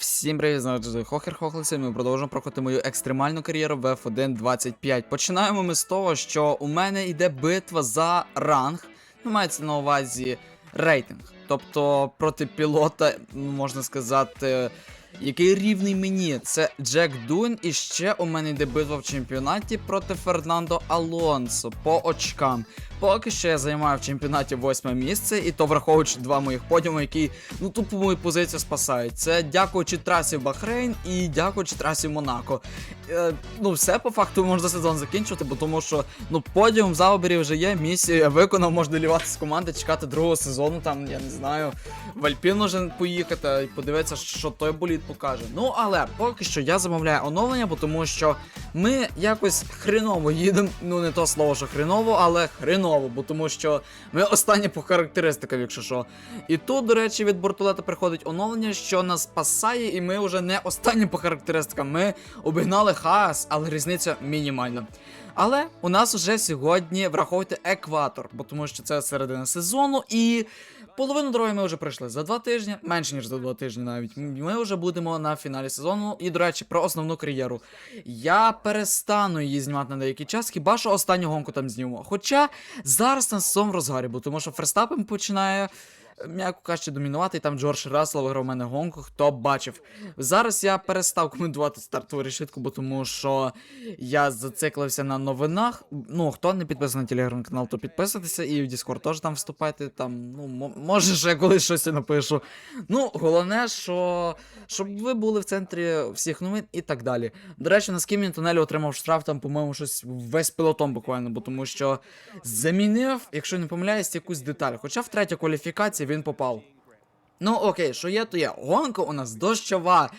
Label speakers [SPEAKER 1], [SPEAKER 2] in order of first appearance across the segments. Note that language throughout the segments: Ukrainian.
[SPEAKER 1] Всім привіт, знову Хохер Хохлися, ми продовжуємо проходити мою екстремальну кар'єру в F1 25. Починаємо ми з того, що у мене йде битва за ранг. Ну, мається на увазі рейтинг. Тобто проти пілота, ну, можна сказати, який рівний мені. Це Джек Дун. і ще у мене йде битва в чемпіонаті проти Фернандо Алонсо по очкам. Поки що я займаю в чемпіонаті восьме місце, і то враховуючи два моїх подіуми, які ну тупо мою позицію спасають. Це дякуючи трасі Бахрейн і дякуючи трасі Монако. Е, ну, все по факту можна сезон закінчувати, бо тому що ну подіум в Заубері вже є. Місію виконав, можна лівати з команди, чекати другого сезону. Там я не знаю, в Альпін уже поїхати і подивитися, що той боліт покаже. Ну але поки що я замовляю оновлення, бо тому що ми якось хреново їдемо. Ну не то слово, що хреново, але хреново, бо тому що ми останні по характеристикам, якщо що. І тут, до речі, від бортулета приходить оновлення, що нас спасає, і ми вже не останні по характеристикам. Ми обігнали хаас, але різниця мінімальна. Але у нас вже сьогодні враховуйте екватор, бо тому що це середина сезону, і половину дороги ми вже пройшли за два тижні, менше ніж за два тижні навіть. Ми вже будемо на фіналі сезону. І, до речі, про основну кар'єру. Я перестану її знімати на деякий час, хіба що останню гонку там зніму. Хоча зараз на сезон розгарі, бо тому що Ферстапен починає. М'яко кажучи, домінувати, і там Джордж Рассел виграв мене гонку, хто бачив. Зараз я перестав коментувати стартову решітку, бо тому що я зациклився на новинах. Ну, хто не підписаний на телеграм-канал, то підписуйтеся, і в Discord теж там вступайте. Там, ну, мо- може, ще колись щось і напишу. Ну, головне, що щоб ви були в центрі всіх новин і так далі. До речі, на скімі тунелі отримав штраф, там, по-моєму, щось весь пілотом буквально, бо тому що замінив, якщо не помиляюсь, якусь деталь. Хоча в третій кваліфікації він попав. Ну окей, що є, то є. Гонка у нас дощова.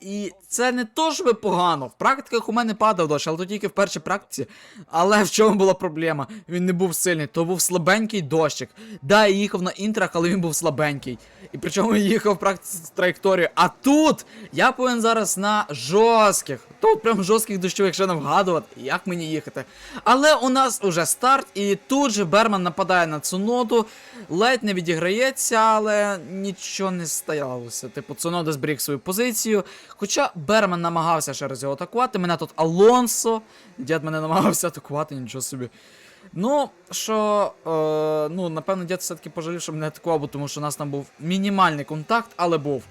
[SPEAKER 1] І це не то, щоб погано. В практиках у мене падав дощ, але то тільки в першій практиці. Але в чому була проблема? Він не був сильний, то був слабенький дощик. Да, я їхав на інтрах, але він був слабенький. І причому я їхав в практиці з траєкторією. А тут я повинен зараз на жорстких. Тут прям жорстких дощових ще не вгадувати, як мені їхати. Але у нас уже старт, і тут же Берман нападає на Цуноду, ледь не відіграється, але нічого не сталося. Типу, Цунода зберіг свою позицію. Хоча Берман намагався ще раз його атакувати. Мене тут Алонсо. Дід мене намагався атакувати, нічого собі. Ну, що, е, ну, напевно, дід все-таки пожалів, що мене атакував, бо тому що у нас там був мінімальний контакт, але був.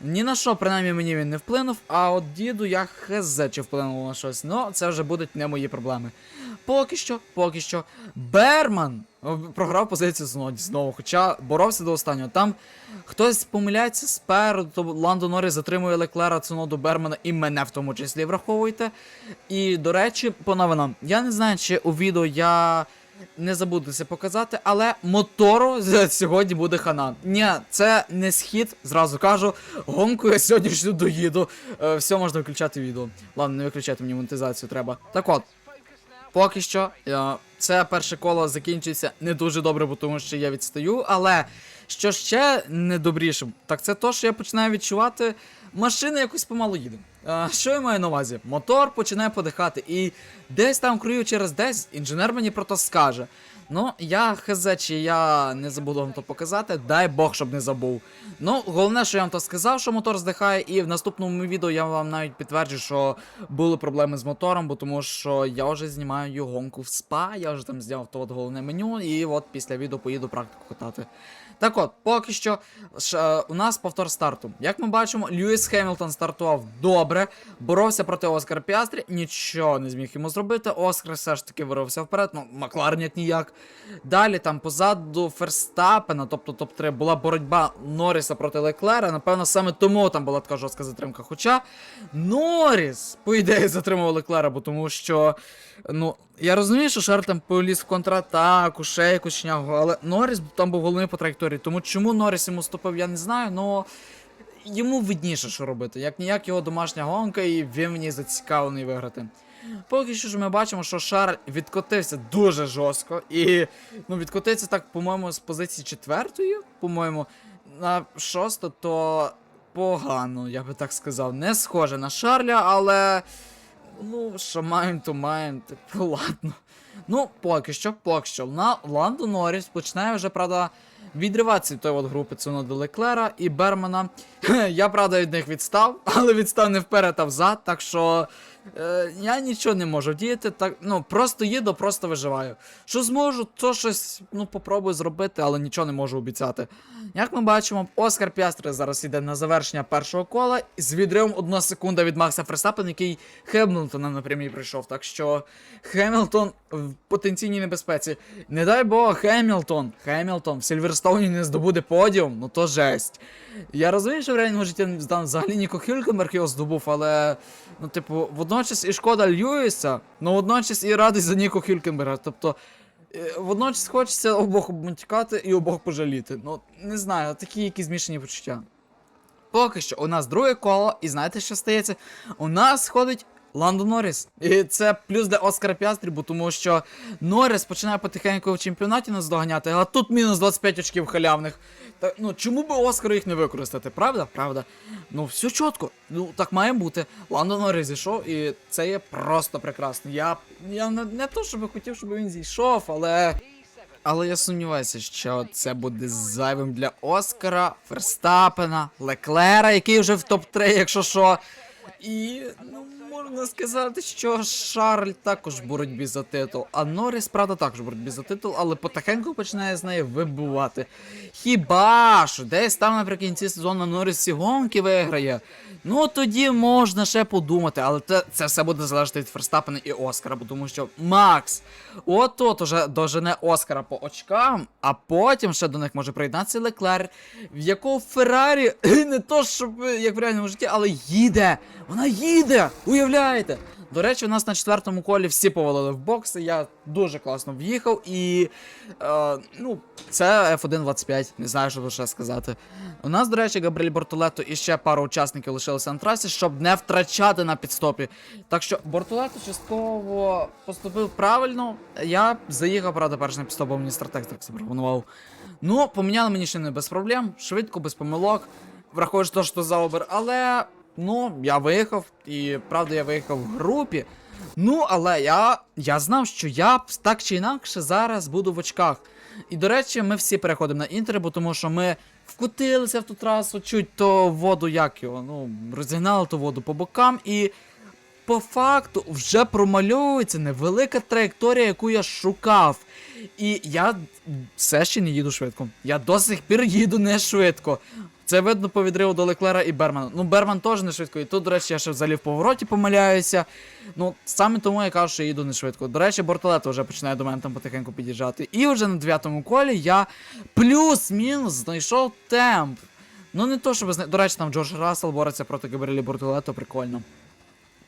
[SPEAKER 1] Ні на що, принаймні, мені він не вплинув, а от діду я хз чи вплинув на щось. Ну, це вже будуть не мої проблеми. Поки що, поки що, Берман програв позицію знову, знову, хоча боровся до останнього. Там хтось помиляється спереду, то Ландо Норріс затримує Леклера, Цуноду Бермана і мене в тому числі враховуйте. І, до речі, по новинам, я не знаю, чи у відео я не забуду це показати, але мотору сьогодні буде хана. Ні, це не схід, зразу кажу. Гонку я сьогоднішню доїду. Е, все можна виключати відео. Ладно, не виключати мені монетизацію треба. Так от. Поки що, е, це перше коло закінчується не дуже добре, бо тому що я відстаю. Але що ще недобріше, так це то, що я починаю відчувати, машина якось помало їде. Що я маю на увазі? Мотор починає подихати, і десь там крую через десь інженер мені про то скаже. Ну, я хз, чи я не забуду вам то показати, дай Бог, щоб не забув. Ну, головне, що я вам то сказав, що мотор здихає, і в наступному відео я вам навіть підтверджу, що були проблеми з мотором, бо тому що я вже знімаю гонку в спа, я вже там зняв то от головне меню, і от після відео поїду практику катати. Так от, поки що ш, е, у нас повтор старту. Як ми бачимо, Льюіс Хемілтон стартував добре, боровся проти Оскара Піастрі, нічого не зміг йому зробити. Оскар все ж таки вирився вперед, ну Макларен як ніяк. Далі там позаду Ферстапена, тобто топ-3, була боротьба Норріса проти Леклера. Напевно, саме тому там була така жорстка затримка. Хоча Норріс, по ідеї, затримував Леклера, бо тому що. Ну, я розумію, що Шарль там поліз в контратаку, ще якусь шнягу, але Норріс там був головний по траєкторії. Тому чому Норріс йому ступив, я не знаю, але йому видніше, що робити. Як ніяк його домашня гонка, і він ній зацікавлений виграти. Поки що ж ми бачимо, що Шарль відкотився дуже жорстко. І ну, відкотився так, по-моєму, з позиції четвертої, по-моєму, на шосту, то погано, я би так сказав. Не схоже на Шарля, але. Ну, що маємо, то маємо, типу, ладно. Ну, поки що, поки що. На Ландо Норріс починає вже, правда, відриватися від тої от групи Цуно Леклера і Бермана. Я, правда, від них відстав, але відстав не вперед, а взад, так що е, я нічого не можу діяти. Так, ну, просто їду, просто виживаю. Що зможу, то щось ну, попробую зробити, але нічого не можу обіцяти. Як ми бачимо, Оскар Піастри зараз йде на завершення першого кола з відривом 1 секунда від Макса Ферстапена, який Хемілтона на прямій прийшов. Так що Хемілтон в потенційній небезпеці. Не дай Бог, Хемілтон, Хемілтон в Сільверстоуні не здобуде подіум, ну то жесть. Я розумію, що в реальному житті взагалі Ніко Хюлькенберг його здобув, але ну, типу, водночас і шкода Льюіса, але водночас і радість за Ніку Хюлькенберга. Тобто. е, Водночас хочеться обох обмотікати і обох пожаліти. Ну, не знаю, такі якісь змішані почуття. Поки що у нас друге коло, і знаєте, що стається? У нас ходить Ландо Норріс. І це плюс для Оскара Піастрі, бо тому що Норріс починає потихеньку в чемпіонаті нас доганяти, а тут мінус 25 очків халявних. Та, ну чому би Оскару їх не використати? Правда? Правда. Ну, все чітко. Ну, так має бути. Ландо Норріс зійшов, і це є просто прекрасно. Я, я не, не то, щоб хотів, щоб він зійшов, але. Але я сумніваюся, що це буде зайвим для Оскара, Ферстапена, Леклера, який вже в топ-3, якщо що. І ну, можна сказати, що Шарль також в боротьбі за титул. А Норріс, правда, також в боротьбі за титул, але потихеньку починає з неї вибувати. Хіба що десь там наприкінці сезону Норріс всі гонки виграє. Ну тоді можна ще подумати, але це, це все буде залежати від Ферстапена і Оскара, бо тому що Макс от от уже дожене Оскара по очкам, а потім ще до них може приєднатися Леклер, в якого Феррарі не то, щоб як в реальному житті, але їде. Вона їде! Уявляєте? До речі, у нас на четвертому колі всі повалили в бокси. Я дуже класно в'їхав і. Е, ну, це F1.25, не знаю, що тут сказати. У нас, до речі, Габріель Бортолето і ще пару учасників лишилися на трасі, щоб не втрачати на підстопі. Так що Бортолето частково поступив правильно. Я заїхав, правда, перш на підстоп, мені стратег так запропонував. Ну, поміняли мені ще не без проблем, швидко, без помилок, враховуючи те, що за обер, але. Ну, я виїхав, і правда, я виїхав в групі. Ну, але я, я знав, що я так чи інакше зараз буду в очках. І до речі, ми всі переходимо на інтер, бо тому що ми вкотилися в ту трасу, чуть то воду, як його, ну, розігнали ту воду по бокам, і по факту вже промальовується невелика траєкторія, яку я шукав. І я все ще не їду швидко. Я до сих пір їду не швидко. Це видно по відриву до Леклера і Бермана. Ну, Берман теж не швидко. І тут, до речі, я ще взагалі в повороті помиляюся. Ну, саме тому я кажу, що я їду не швидко. До речі, Бортолето вже починає до мене там потихеньку під'їжджати. І вже на дев'ятому колі я плюс-мінус знайшов темп. Ну, не то, щоб зна... До речі, там Джордж Рассел бореться проти Габріелі Бортолето, прикольно.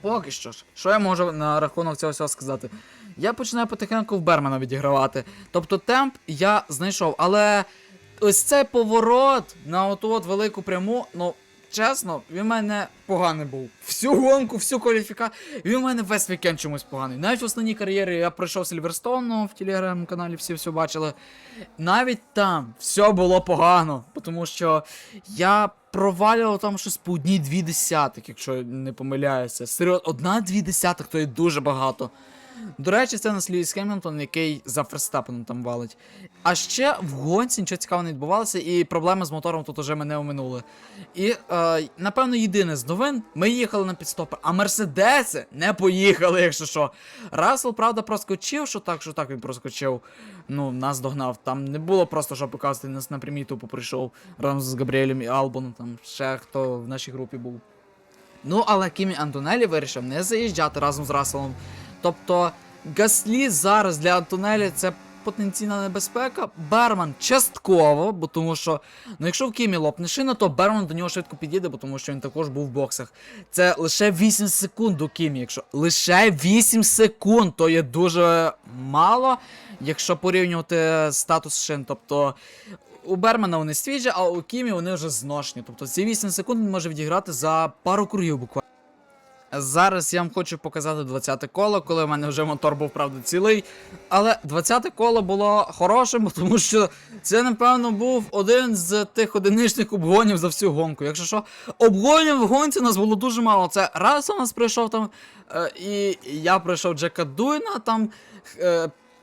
[SPEAKER 1] Поки що ж, що я можу на рахунок цього всього сказати? Я починаю потихеньку в Бермана відігравати. Тобто темп я знайшов, але ось цей поворот на оту от велику пряму, ну, чесно, він в мене поганий був. Всю гонку, всю кваліфікацію. Він в мене весь вікенд чомусь поганий. Навіть в основній кар'єрі я пройшов Сільверстоун, ну, в телеграм-каналі всі все бачили. Навіть там все було погано, тому що я провалював там щось по одній-дві десятих, якщо не помиляюся. Серйозно, одна-дві десятих, то є дуже багато. До речі, це нас Льюіс Хемілтон, який за Ферстапеном там валить. А ще в гонці нічого цікавого не відбувалося, і проблеми з мотором тут уже мене оминули. І, е, напевно, єдине з новин, ми їхали на підстопи, а Мерседеси не поїхали, якщо що. Рассел, правда, проскочив, що так, що так він проскочив. Ну, нас догнав. Там не було просто, що показувати, нас на прямій тупо прийшов разом з Габріелем і Албоном, там ще хто в нашій групі був. Ну, але Кімі Антонелі вирішив не заїжджати разом з Расселом. Тобто Гаслі зараз для Антонелі це потенційна небезпека. Берман частково, бо тому що, ну якщо в Кімі лопне шина, то Берман до нього швидко підійде, бо тому що він також був в боксах. Це лише 8 секунд до Кімі, якщо лише 8 секунд, то є дуже мало, якщо порівнювати статус шин. Тобто у Бермана вони свіжі, а у Кімі вони вже зношені. Тобто ці 8 секунд він може відіграти за пару кругів буквально. Зараз я вам хочу показати 20-те коло, коли в мене вже мотор був, правда, цілий. Але 20-те коло було хорошим, тому що це, напевно, був один з тих одиничних обгонів за всю гонку. Якщо що, обгонів в гонці у нас було дуже мало. Це раз у нас прийшов там, е, і я пройшов Джека Дуйна там.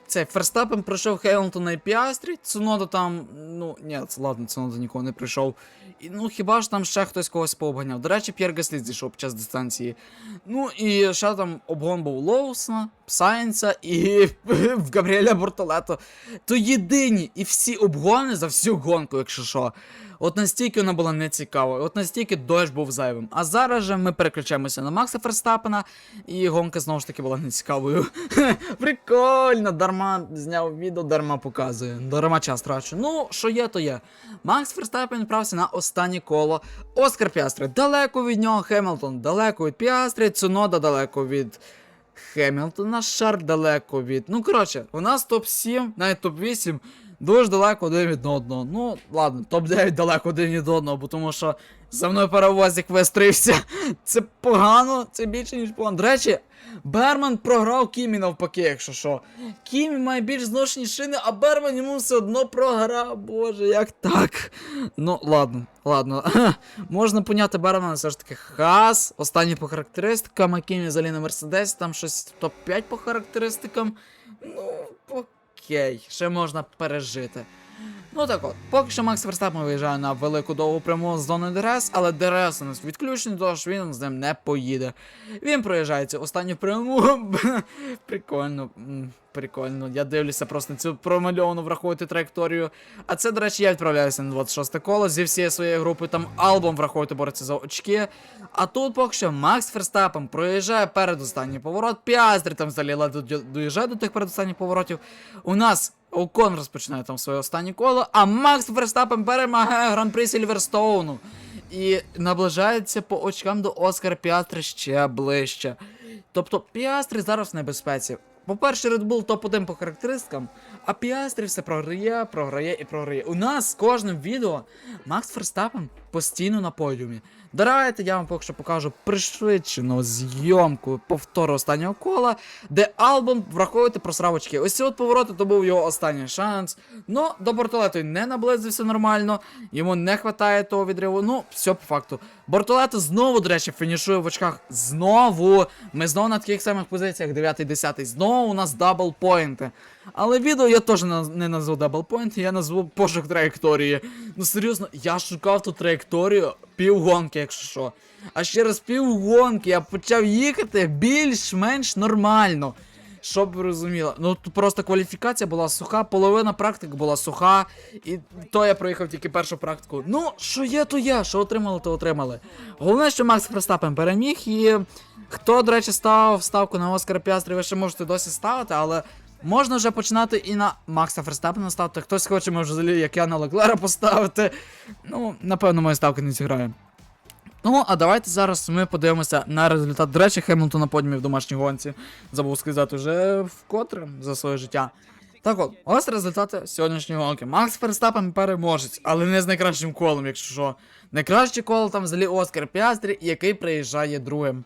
[SPEAKER 1] Е, цей Ферстапен пройшов Хейлтона і Піастрі, Цунода там, ну, ні, ладно, Цунода нікого не прийшов. І, ну, хіба ж там ще хтось когось пообганяв. До речі, П'єр Гаслі зійшов під час дистанції. Ну і ще там обгон був Лоусона, Сайнса і в Габріеля Бортолето. То єдині і всі обгони за всю гонку, якщо що. От настільки вона була нецікавою, от настільки дощ був зайвим. А зараз же ми переключаємося на Макса Ферстапена, і гонка знову ж таки була нецікавою. Прикольно, дарма зняв відео, дарма показує. Дарма час трачу. Ну, що є, то є. Макс Ферстапен відправився на останнє коло. Оскар Піастри далеко від нього, Хемілтон далеко від Піастри, Цунода далеко від. Хемілтона, Шар далеко від. Ну, коротше, у нас топ-7, навіть топ-8, дуже далеко один від одного. Ну, ладно, топ-9 далеко один від одного, бо тому що за мною паровозик вистроївся. Це погано, це більше, ніж погано. До речі, Берман програв Кімі навпаки, якщо що. Кімі має більш зношені шини, а Берман йому все одно програв. Боже, як так? Ну, ладно, ладно. Можна поняти Бермана все ж таки хас. Останній по характеристикам, а Кімі взагалі на Мерседесі, там щось топ-5 по характеристикам. Ну, окей, ще можна пережити. Ну так от, поки що Макс Верстапен виїжджає на велику довгу пряму з зони ДРС, але ДРС у нас відключений, тож він з ним не поїде. Він проїжджає цю останню пряму. Прикольно, прикольно. Я дивлюся просто на цю промальовану враховувати траєкторію. А це, до речі, я відправляюся на 26 коло зі всієї своєї групи. Там Албом враховувати бореться за очки. А тут поки що Макс Ферстапен проїжджає перед останній поворот. Піастрі там взагалі доїжджає до тих передостанніх поворотів. У нас Окон розпочинає там своє останнє коло, а Макс Верстапен перемагає гран-при Сільверстоуну. І наближається по очкам до Оскара Піастри ще ближче. Тобто Піастри зараз в небезпеці. По-перше, Red Bull топ-1 по характеристикам, а Піастрі все програє, програє і програє. У нас з кожним відео Макс Ферстапен постійно на подіумі. Давайте я вам поки що покажу пришвидшену зйомку повтору останнього кола, де Албон враховуйте просрав очки. Ось ці от повороти то був його останній шанс. Ну, до Бортолету не наблизився нормально, йому не вистачає того відриву. Ну, все по факту. Бортолето знову, до речі, фінішує в очках. Знову. Ми знову на таких самих позиціях, 9-10. Знову у нас дабл поінти. Але відео я теж не назву дабл поінт, я назву пошук траєкторії. Ну серйозно, я шукав ту траєкторію півгонки, якщо що. А через півгонки я почав їхати більш-менш нормально. Щоб ви розуміли, ну тут просто кваліфікація була суха, половина практик була суха, і то я проїхав тільки першу практику. Ну, що є, то є, що отримали, то отримали. Головне, що Макс Ферстапен переміг, і хто, до речі, ставив ставку на Оскара Піастрі, ви ще можете досі ставити, але можна вже починати і на Макса Ферстапена ставити. Хтось хоче, може, взагалі, як я на Леклера поставити. Ну, напевно, моя ставка не зіграє. Ну, а давайте зараз ми подивимося на результат. До речі, Хемілтон на подіумі в домашній гонці. Забув сказати вже вкотре за своє життя. Так от, ось результати сьогоднішньої гонки. Макс Ферстапен переможець, але не з найкращим колом, якщо що. Найкраще коло там взагалі Оскар Піастрі, який приїжджає другим.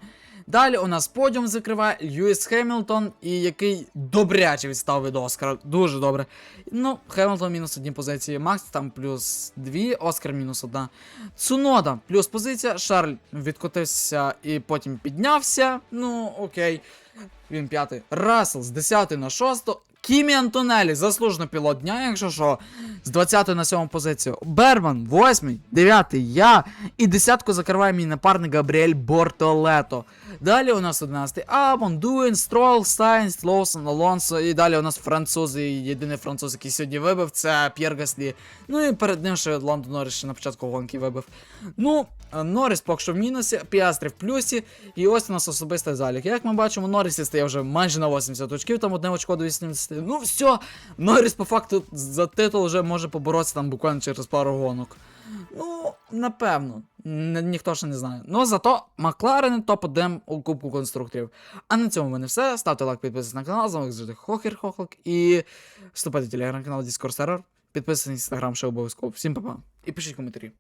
[SPEAKER 1] Далі у нас подіум закриває Льюіс Хемілтон, і який добряче відстав від Оскара. Дуже добре. Ну, Хемілтон мінус одні позиції, Макс там плюс дві, Оскар мінус одна. Цунода плюс позиція, Шарль відкотився і потім піднявся. Ну, окей. Він п'ятий. Рассел з 10 на 6. Кімі Антонелі, заслужений пілот дня, якщо що, з 20 на 7 позицію. Берман, 8, 9, я. І десятку закриває мій напарник Габріель Бортолето. Далі у нас 11 Абон, Дуін, Строл, Сайнс, Лоусон, Алонсо. І далі у нас французи. Єдиний француз, який сьогодні вибив, це П'єр Гаслі. Ну і перед ним ще Лондон Норріс ще на початку гонки вибив. Ну, Норріс поки що в мінусі, Піастрі в плюсі. І ось у нас особистий залік. Як ми бачимо, Норріс стає вже майже на 80 очків, там одне очко до 80. Ну все, Норріс по факту за титул вже може поборотися там буквально через пару гонок. Ну, напевно, ніхто ще не знає. Ну зато Макларен топ-1 у Кубку конструкторів. А на цьому в мене все. Ставте лайк, підписуйтесь на канал, з вами завжди Хохер Хохлик. І вступайте в телеграм-канал Discord сервер. Підписуйтесь на інстаграм ще обов'язково. Всім па-па. І пишіть коментарі.